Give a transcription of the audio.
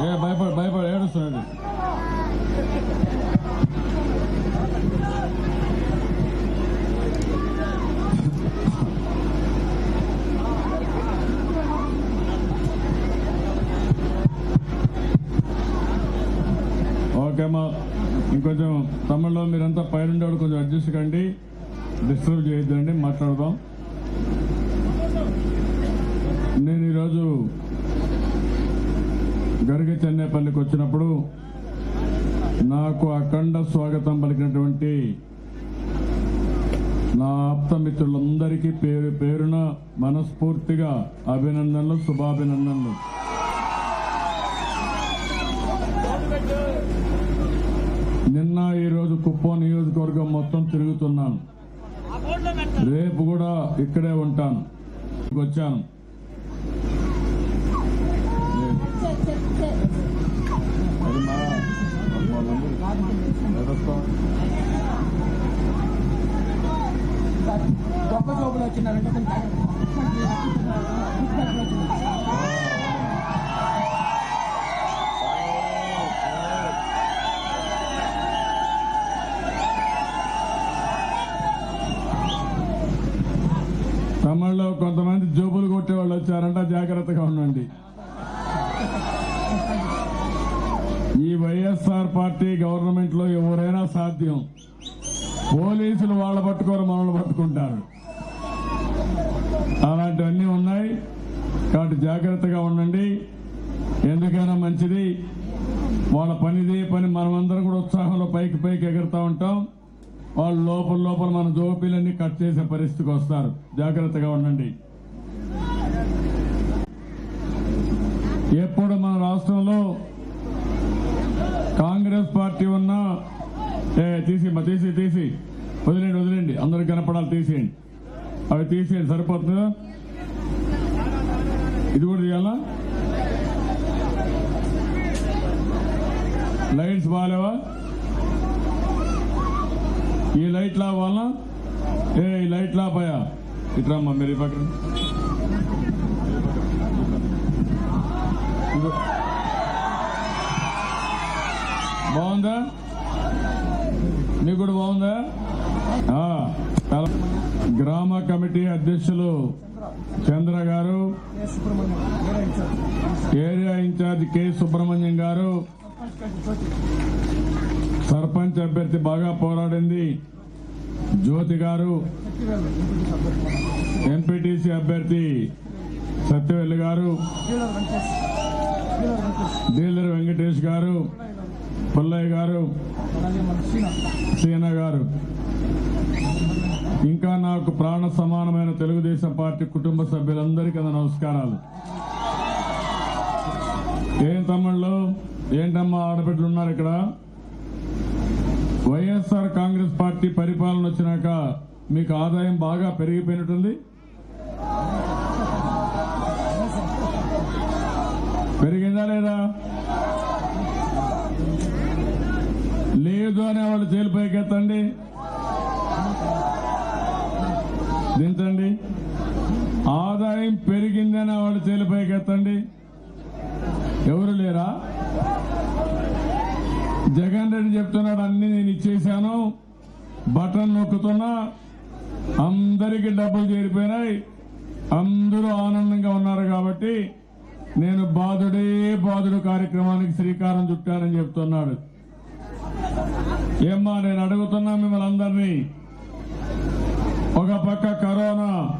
ఉన్నది ఓకేమ్మా ఇంకొంచెం తమిళలో మీరంతా పైన కొంచెం అడ్జస్ట్ కండి. డిస్టర్బ్ చేయొద్దండి మాట్లాడదాం. నేను ఈరోజు గరిగ చెన్నైపల్లికి వచ్చినప్పుడు నాకు అఖండ స్వాగతం పలికినటువంటి నా ఆప్తమిత్రులందరికీ పేరు పేరున మనస్ఫూర్తిగా అభినందనలు శుభాభినందనలు. నిన్న ఈరోజు కుప్పం నియోజకవర్గం మొత్తం తిరుగుతున్నాను. రేపు కూడా ఇక్కడే ఉంటాను. వచ్చాను అది మా గొప్ప జోబులు వచ్చినారంటే కొంచెం కొంతమంది జోబులు కొట్టేవాళ్ళు వచ్చారంట జాగ్రత్తగా ఉండండి. ఈ వైఎస్ఆర్ పార్టీ గవర్నమెంట్లో ఎవరైనా సాధ్యం. పోలీసులు వాళ్ళ పట్టుకోరు మనల్ని పట్టుకుంటారు. అలాంటివన్నీ ఉన్నాయి. కాబట్టి జాగ్రత్తగా ఉండండి. ఎందుకైనా మంచిది. వాళ్ళ పనిదే పని. మనమందరం కూడా ఉత్సాహంలో పైకి పైకి ఎగురుతూ ఉంటాం. వాళ్ళు లోపల లోపల మన జోపీలన్నీ కట్ చేసే పరిస్థితికి వస్తారు. జాగ్రత్తగా ఉండండి. ఎప్పుడు మన రాష్ట్రంలో కాంగ్రెస్ పార్టీ ఉన్నా ఏ తీసి మా తీసి తీసి వదిలేండి వదిలేండి. అందరికి కనపడాలి తీసేయండి. అవి తీసేయండి సరిపోతుందా? ఇది కూడా తీయాలా? లైట్స్ బాగాలేవా? ఈ లైట్ లా వల్ల ఏ ఈ లైట్ లా పోయా మీరు ఈ పక్కన. ఇదిగో. బాగుందా మీకు కూడా బాగుందా గ్రామ కమిటీ అధ్యక్షులు చంద్ర గారు ఏరియా ఇన్ఛార్జ్ కె సుబ్రహ్మణ్యం గారు సర్పంచ్ అభ్యర్థి బాగా పోరాడింది జ్యోతి గారు ఎంపీటీసీ అభ్యర్థి సత్యవెల్లి గారు డీలర్ వెంకటేష్ గారు పుల్లయ్య గారు సీన గారు. ఇంకా నాకు ప్రాణ సమానమైన తెలుగుదేశం పార్టీ కుటుంబ సభ్యులందరికీ నా నమస్కారాలు. ఏం తమ్ముళ్ళు? ఏంటమ్మా ఆడబిడ్డలు ఉన్నారు ఇక్కడ? వైఎస్ఆర్ కాంగ్రెస్ పార్టీ పరిపాలన వచ్చినాక మీకు ఆదాయం బాగా పెరిగిపోయినట్టుంది? పెరిగిందా లేదా? లేదు అనే వాళ్ళు చేలు పైకెత్తండి. దించండి. ఆదాయం పెరిగిందని వాళ్ళు చేలు పైకెత్తండి. ఎవరు లేరా? జగన్ రెడ్డి చెప్తున్నాడు అన్ని నేను ఇచ్చేశాను బటన్ నొక్కుతున్నా అందరికీ డబ్బులు చేరిపోయినాయి అందరూ ఆనందంగా ఉన్నారు కాబట్టి నేను బాధుడే బాధుడు కార్యక్రమానికి శ్రీకారం చుట్టానని చెప్తున్నాడు. ఏమ్మా నేను అడుగుతున్నా మిమ్మల్ని అందరినీ. ఒక పక్క కరోనా